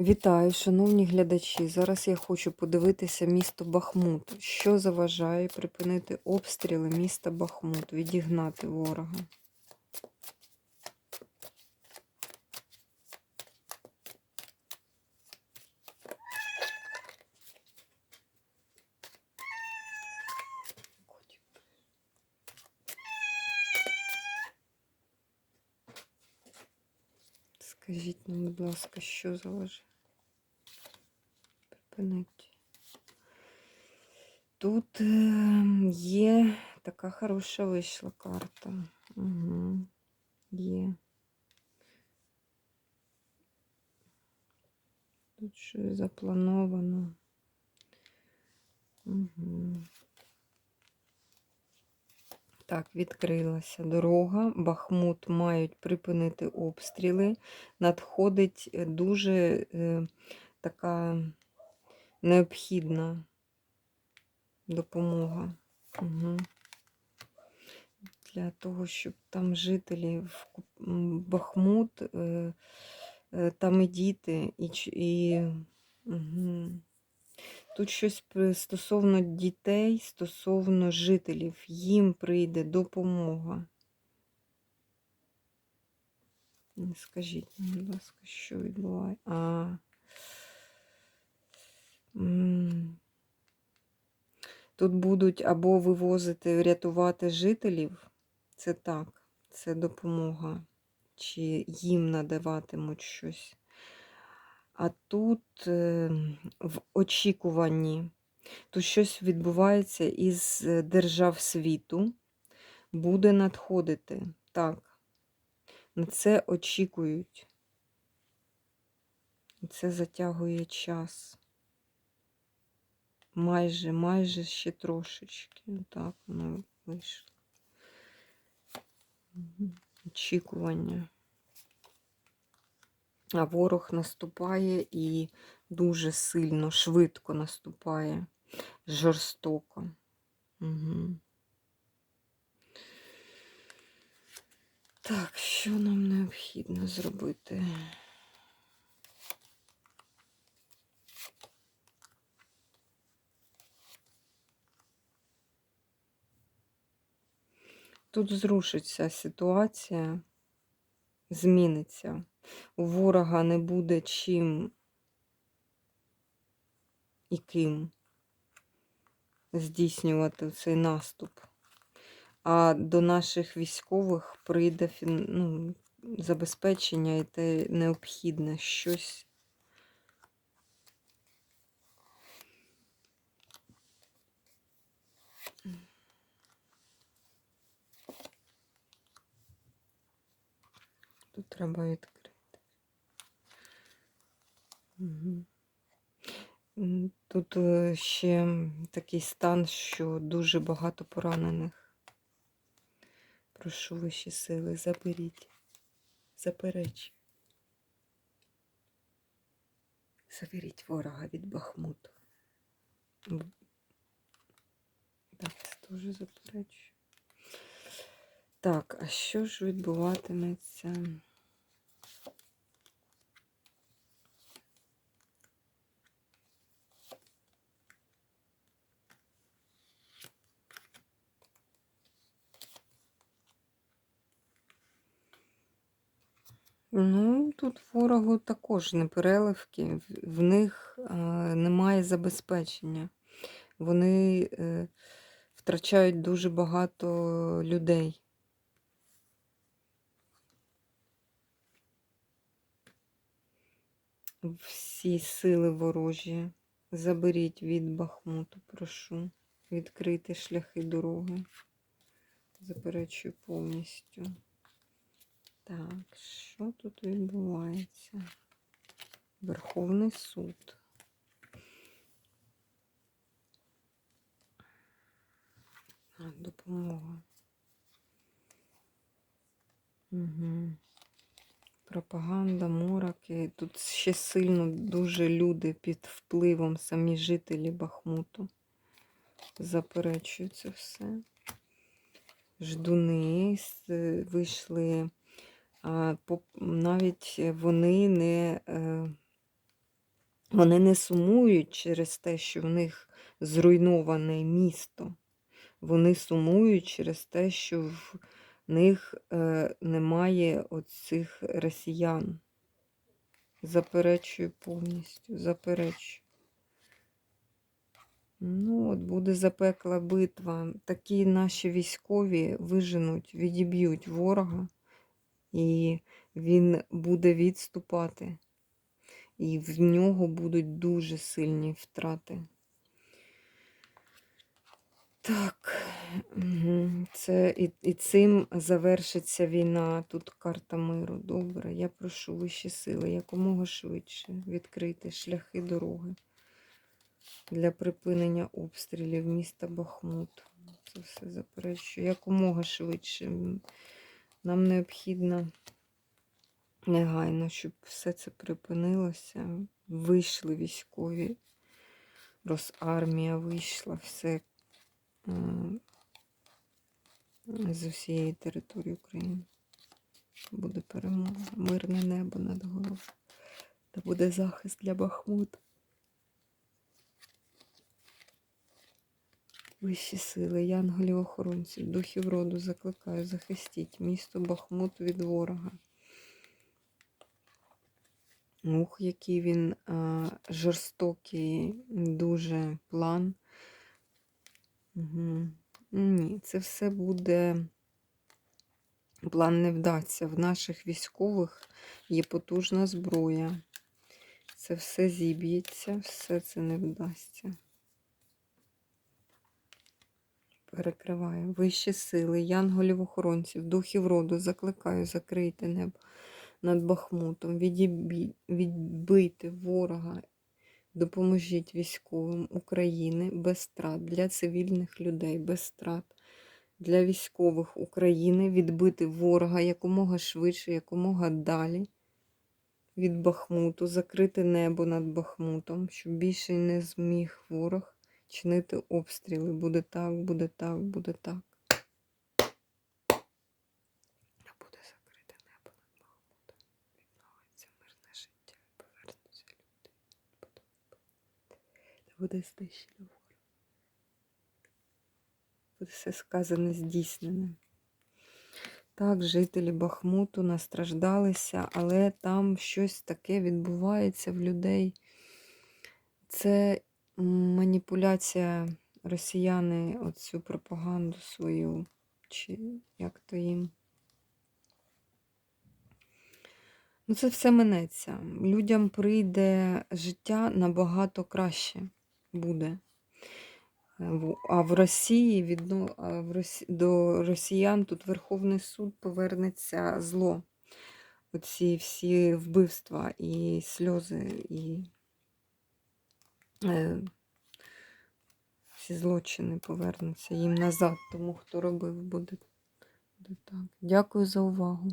Вітаю, шановні глядачі. Зараз я хочу подивитися місто Бахмут. Що заважає припинити обстріли міста Бахмут, відігнати ворога? Скажіть нам, будь ласка, що заважає? Припинити. Тут е, є така хороша вийшла карта. Угу. Є. Тут щось заплановано. Угу. Так, відкрилася дорога. Бахмут мають припинити обстріли. Надходить е, дуже е, така необхідна допомога. Угу. Для того, щоб там жителі в Бахмут, е, е, там і діти, і, і угу. Тут щось стосовно дітей, стосовно жителів, їм прийде допомога. Скажіть, будь ласка, що відбувається? А. Тут будуть або вивозити, рятувати жителів, це так, це допомога, чи їм надаватимуть щось. А тут е, в очікуванні, тут щось відбувається із е, держав світу, буде надходити. Так, на це очікують. Це затягує час. Майже, майже ще трошечки. Так воно вийшло. Очікування. А ворог наступає і дуже сильно, швидко наступає, жорстоко. Угу. Так, що нам необхідно зробити? Тут зрушиться ситуація, зміниться. У ворога не буде чим і ким здійснювати цей наступ. А до наших військових прийде ну, забезпечення і те необхідне щось. Тут треба відкрити. Тут е, ще такий стан, що дуже багато поранених. Прошу вищі сили, заберіть, заперечь. Заберіть ворога від Бахмуту. Так, це теж заперечую. Так, а що ж відбуватиметься? Ну, тут ворогу також не переливки, в- них е, немає забезпечення. Вони е, втрачають дуже багато людей. Всі сили ворожі. Заберіть від Бахмуту, прошу. Відкрити шляхи дороги. Заперечую повністю. Так, що тут відбувається? Верховний суд. А, допомога. Угу. Пропаганда, мороки. Тут ще сильно дуже люди під впливом, самі жителі Бахмуту. Заперечую це все. Ждуни вийшли. Навіть вони не, е, Вони не сумують через те, що в них зруйноване місто. Вони сумують через те, що в них е, немає оцих росіян. Заперечую повністю, заперечую. Ну, от буде запекла битва. Такі наші військові виженуть, відіб'ють ворога, і він буде відступати. І в нього будуть дуже сильні втрати. Так, це і, і цим завершиться війна. Тут карта миру. Добре, я прошу вищі сили якомога швидше відкрити шляхи дороги для припинення обстрілів міста Бахмут. Це все заперечую. Якомога швидше. Нам необхідно негайно, щоб все це припинилося. Вийшли військові, Росармія вийшла, все е, з усієї території України. Буде перемога, мирне небо над головою. Та буде захист для Бахмута. Вищі сили, янголів охоронців, духів роду закликаю, захистіть місто Бахмут від ворога. Ух, який він а, жорстокий, дуже план. Угу. Ні, це все буде. План не вдасться. В наших військових є потужна зброя. Це все зіб'ється, все це не вдасться. Перекриваю. Вищі сили, янголів охоронців, духів роду, закликаю, закрийте небо над Бахмутом, відбити ворога, допоможіть військовим України без страт для цивільних людей, без страт для військових України, відбити ворога якомога швидше, якомога далі від Бахмуту, закрити небо над Бахмутом, щоб більше не зміг ворог чинити обстріли. Буде так, буде так, буде так. Та буде закрите небо над Бахмутом. Відновиться мирне життя, повернуться люди. Та буде знищено ворог. Буде все сказане здійснене. Так, жителі Бахмуту настраждалися, але там щось таке відбувається в людей. Це маніпуляція росіяни оцю пропаганду свою, чи як то їм. Ну, це все минеться. Людям прийде життя набагато краще буде. А в Росії відно, а в Росі, до росіян тут Верховний суд повернеться зло. Оці всі вбивства і сльози, і е, всі злочини повернуться їм назад, тому хто робив, буде, буде так. Дякую за увагу.